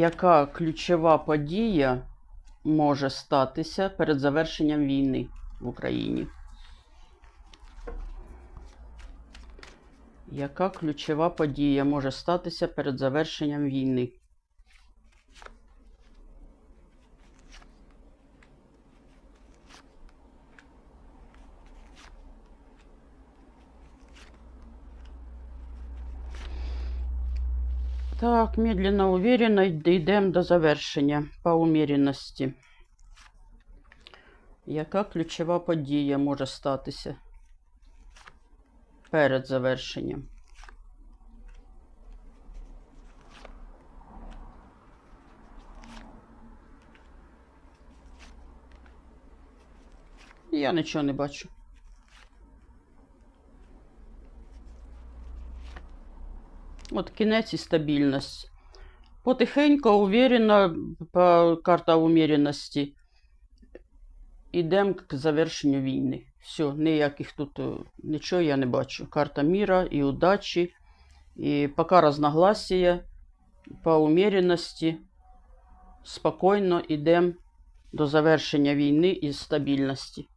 Яка ключова подія може статися перед завершенням війни в Україні? Яка ключова подія може статися перед завершенням війни? Так, медленно, уверенно йдемо до завершення по уміряності. Яка ключова подія може статися перед завершенням? Я нічого не бачу. От кінець і стабільність. Потихеньку, уверенно, по карта уміряності. Ідемо к завершенню війни. Все, ніяких тут е, нічого я не бачу. Карта міра і удачі. І поки розногласія по уміряності. Спокійно йдемо до завершення війни і стабільності.